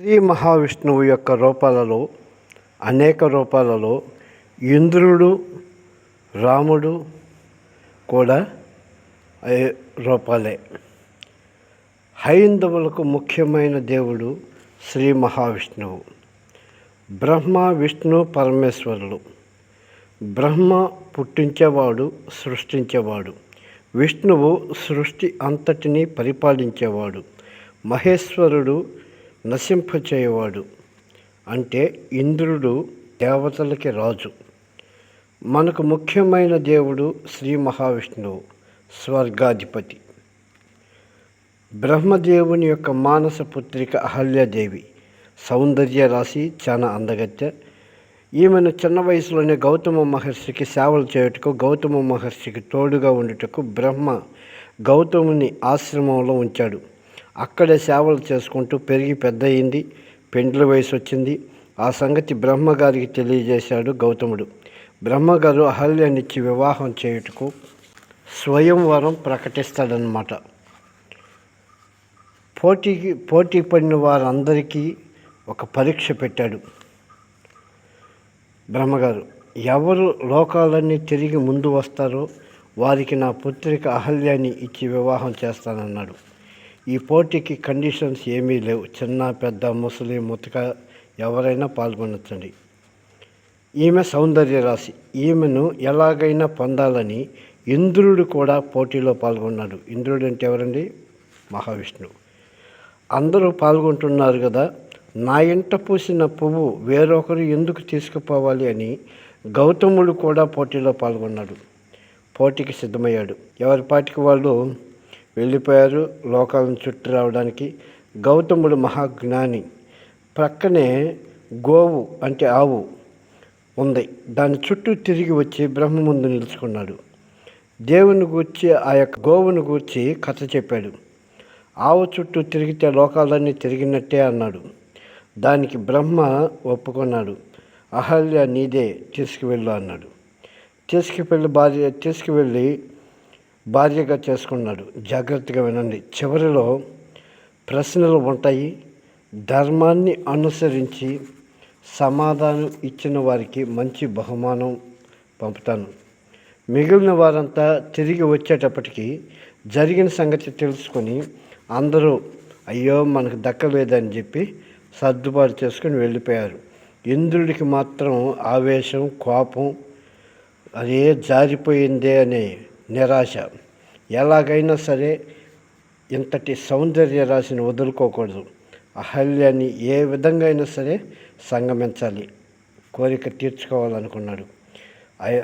శ్రీ మహావిష్ణువు యొక్క రూపాలలో అనేక రూపాలలో ఇంద్రుడు రాముడు కూడా రూపాలే. హైందవులకు ముఖ్యమైన దేవుడు శ్రీ మహావిష్ణువు. బ్రహ్మ విష్ణు పరమేశ్వరులు బ్రహ్మ పుట్టించేవాడు సృష్టించేవాడు. విష్ణువు సృష్టి అంతటినీ పరిపాలించేవాడు. మహేశ్వరుడు నశింపచేయవాడు అంటే ఇంద్రుడు దేవతలకి రాజు. మనకు ముఖ్యమైన దేవుడు శ్రీ మహావిష్ణువు స్వర్గాధిపతి. బ్రహ్మదేవుని యొక్క మానస పుత్రిక అహల్యాదేవి సౌందర్య రాశి చాలా అందగత్తె. ఈమెను చిన్న వయసులోనే గౌతమ మహర్షికి సేవలు చేయుటకు గౌతమ మహర్షికి తోడుగా ఉండుటకు బ్రహ్మ గౌతముని ఆశ్రమంలో ఉంచాడు. అక్కడే సేవలు చేసుకుంటూ పెరిగి పెద్దయింది పెండ్ల పెండ్లి వయసు వచ్చింది ఆ సంగతి బ్రహ్మగారికి తెలియజేశాడు గౌతముడు. బ్రహ్మగారు అహల్యనిచ్చి వివాహం చేయుటకు స్వయంవరం ప్రకటిస్తాడనమాట పోటీకి పోటీ పడిన వారందరికీ ఒక పరీక్ష పెట్టాడు బ్రహ్మగారు. ఎవరు లోకాలన్నీ తిరిగి ముందు వస్తారో వారికి నా పుత్రిక అహల్యాన్ని ఇచ్చి వివాహం చేస్తానన్నాడు. ఈ పోటీకి కండిషన్స్ ఏమీ లేవు. చిన్న పెద్ద ముసలి ముతక ఎవరైనా పాల్గొనొచ్చండి. ఈమె సౌందర్య రాశి. ఈమెను ఎలాగైనా పొందాలని ఇంద్రుడు కూడా పోటీలో పాల్గొన్నాడు. ఇంద్రుడు అంటే ఎవరండి? మహావిష్ణువు. అందరూ పాల్గొంటున్నారు కదా. నా ఇంట పూసిన పువ్వు వేరొకరు ఎందుకు తీసుకుపోవాలి అని గౌతముడు కూడా పోటీలో పాల్గొన్నాడు. పోటీకి సిద్ధమయ్యాడు. ఎవరి పాటికి వాళ్ళు? వెళ్ళిపోయారు. లోకాలను చుట్టూ రావడానికి గౌతముడు మహాజ్ఞాని. ప్రక్కనే గోవు అంటే ఆవు ఉంది. దాని చుట్టూ తిరిగి వచ్చి బ్రహ్మ ముందు నిలుచుకున్నాడు. దేవుని గూర్చి ఆ యొక్క గోవును గూర్చి కథ చెప్పాడు. ఆవు చుట్టూ తిరిగితే లోకాలన్నీ తిరిగినట్టే అన్నాడు. దానికి బ్రహ్మ ఒప్పుకున్నాడు. అహల్య నీదే తీసుకువెళ్ళు అన్నాడు. తీసుకువెళ్ళి భార్య తీసుకువెళ్ళి భార్యగా చేసుకున్నాడు. జాగ్రత్తగా వినండి. చివరిలో ప్రశ్నలు ఉంటాయి. ధర్మాన్ని అనుసరించి సమాధానం ఇచ్చిన వారికి మంచి బహుమానం పంపుతాను. మిగిలిన వారంతా తిరిగి వచ్చేటప్పటికి జరిగిన సంగతి తెలుసుకొని అందరూ అయ్యో మనకు దక్కలేదని చెప్పి సర్దుబాటు చేసుకుని వెళ్ళిపోయారు. ఇంద్రుడికి మాత్రం ఆవేశం కోపం అదే జారిపోయిందే అనే నిరాశ. ఎలాగైనా సరే ఇంతటి సౌందర్య రాశిని వదులుకోకూడదు. అహల్యాన్ని ఏ విధంగా అయినా సరే సంగమించాలి. కోరిక తీర్చుకోవాలనుకున్నాడు.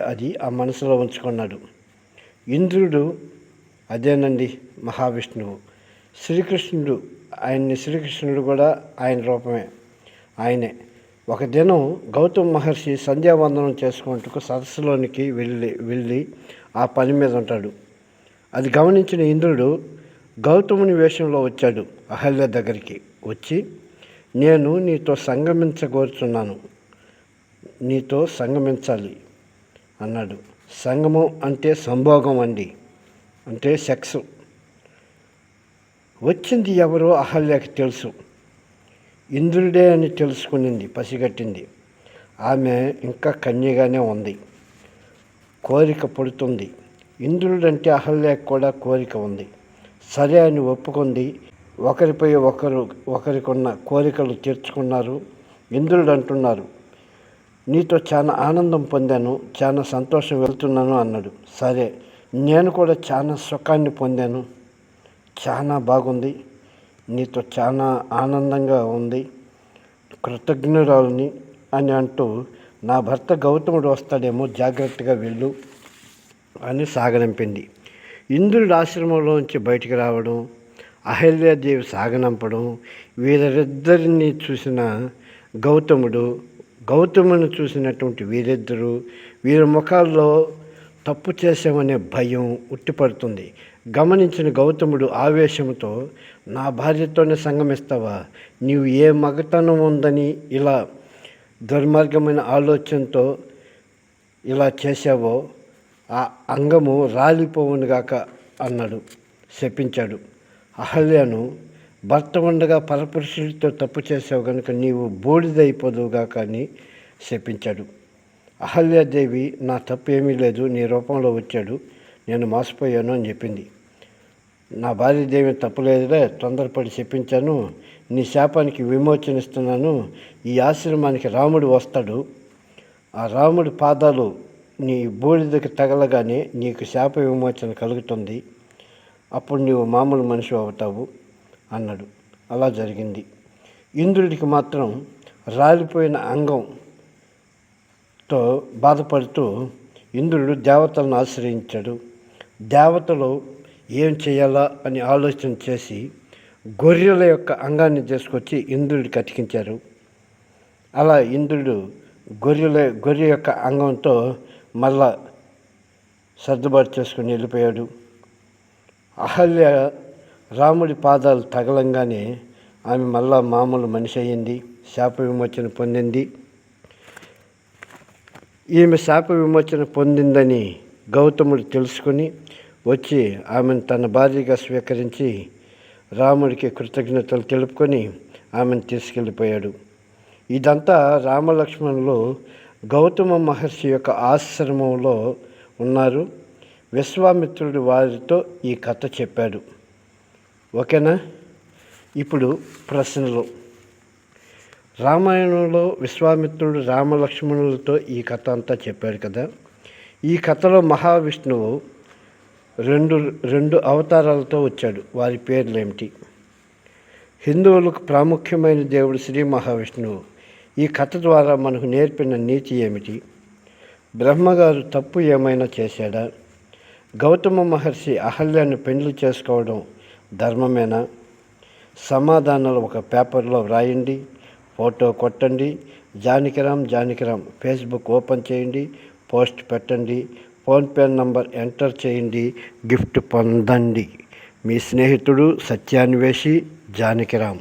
అది ఆ మనసులో ఉంచుకున్నాడు. ఇంద్రుడు అదేనండి మహావిష్ణువు. శ్రీకృష్ణుడు ఆయన్ని శ్రీకృష్ణుడు కూడా ఆయన రూపమే. ఆయనే. ఒక దినం గౌతమ్ మహర్షి సంధ్యావందనం చేసుకుంటూ సరస్సులోనికి వెళ్ళి వెళ్ళి ఆ పని మీద ఉంటాడు. అది గమనించిన ఇంద్రుడు గౌతముని వేషంలో వచ్చాడు అహల్య దగ్గరికి. వచ్చి నేను నీతో సంగమించగోరుచున్నాను నీతో సంగమించాలి అన్నాడు. సంగమం అంటే సంభోగం అండి. అంటే సెక్స్. వచ్చింది ఎవరో అహల్యకి తెలుసు. ఇంద్రుడే అని తెలుసుకునింది పసిగట్టింది. ఆమె ఇంకా కన్యగానే ఉంది. కోరిక పుడుతుంది. ఇంద్రుడంటే అహల్యకు కూడా కోరిక ఉంది. సరే అని ఒప్పుకుంది. ఒకరిపై ఒకరు ఒకరికున్న కోరికలు తీర్చుకున్నారు. ఇంద్రుడు అంటున్నారు నీతో చాలా ఆనందం పొందాను చాలా సంతోషం వెళ్తున్నాను అన్నాడు. సరే నేను కూడా చాలా సుఖాన్ని పొందాను. చాలా బాగుంది. నీతో చాలా ఆనందంగా ఉంది. కృతజ్ఞురాలని అని అంటూ నా భర్త గౌతముడు వస్తాడేమో జాగ్రత్తగా వెళ్ళు అని సాగనంపింది. ఇంద్రుడి ఆశ్రమంలోంచి బయటికి రావడం అహల్యాదేవి సాగనంపడం వీరిద్దరిని చూసిన గౌతముడు గౌతముని చూసినటువంటి వీరిద్దరూ వీరి ముఖాల్లో తప్పు చేసామనే భయం ఉట్టిపడుతుంది. గమనించిన గౌతముడు ఆవేశంతో నా భార్యతోనే సంగమిస్తావా? నీవు ఏ మగతనం ఉందని ఇలా దుర్మార్గమైన ఆలోచనతో ఇలా చేశావో ఆ అంగము రాలిపోవునుగాక అన్నాడు శపించాడు. అహల్యను భర్త ఉండగా పరపురుషుడితో తప్పు చేసావు కనుక నీవు బూడిదైపోదువుగా కానీ శపించాడు. అహల్యాదేవి నా తప్పు ఏమీ లేదు నీ రూపంలో వచ్చాడు నేను మోసపోయాను అని చెప్పింది. నా భార్య దేవి తప్పులేదులే తొందరపడి చెప్పించాను. నీ శాపానికి విమోచన ఇస్తున్నాను ఈ ఆశ్రమానికి రాముడు వస్తాడు. ఆ రాముడి పాదాలు నీ బూడిదకి తగలగానే నీకు శాప విమోచన కలుగుతుంది. అప్పుడు నీవు మామూలు మనిషి అవుతావు అన్నాడు. అలా జరిగింది. ఇంద్రుడికి మాత్రం రాలిపోయిన అంగంతో బాధపడుతూ ఇంద్రుడు దేవతలను ఆశ్రయించాడు. దేవతలు ఏం చేయాలా అని ఆలోచన చేసి గొర్రెల యొక్క అంగాన్ని తీసుకొచ్చి ఇంద్రుడికి అతికించారు అలా ఇంద్రుడు గొర్రెల గొర్రె యొక్క అంగంతో మళ్ళా సర్దుబాటు చేసుకుని వెళ్ళిపోయాడు. అహల్య రాముడి పాదాలు తగలంగానే ఆమె మళ్ళా మామూలు మనిషి అయ్యింది శాప విమోచన పొందింది. ఈమె శాప విమోచన పొందిందని గౌతముడు తెలుసుకుని వచ్చి ఆమెను తన భార్యగా స్వీకరించి రాముడికి కృతజ్ఞతలు తెలుపుకొని ఆమెను తీసుకెళ్ళిపోయాడు. ఇదంతా రామలక్ష్మణులు గౌతమ మహర్షి యొక్క ఆశ్రమంలో ఉన్నారు. విశ్వామిత్రుడు వారితో ఈ కథ చెప్పాడు. ఓకేనా? ఇప్పుడు ప్రశ్నలు. రామాయణంలో విశ్వామిత్రుడు రామలక్ష్మణులతో ఈ కథ అంతా చెప్పాడు కదా. ఈ కథలో మహావిష్ణువు రెండు రెండు అవతారాలతో వచ్చాడు. వారి పేర్లు ఏమిటి హిందువులకు ప్రాముఖ్యమైన దేవుడు శ్రీ మహావిష్ణువు. ఈ కథ ద్వారా మనకు నేర్పిన నీతి ఏమిటి? బ్రహ్మగారు తప్పు ఏమైనా చేశాడా? గౌతమ మహర్షి అహల్యాన్ని పెండ్లి చేసుకోవడం ధర్మమేనా? సమాధానాలు ఒక పేపర్లో వ్రాయండి ఫోటో కొట్టండి జానకిరామ్ జానకిరామ్ ఫేస్బుక్ ఓపెన్ చేయండి పోస్ట్ పెట్టండి ఫోన్పే నంబర్ ఎంటర్ చేయండి గిఫ్ట్ పొందండి. మీ స్నేహితుడు సత్యాన్వేషి జానకిరామ్.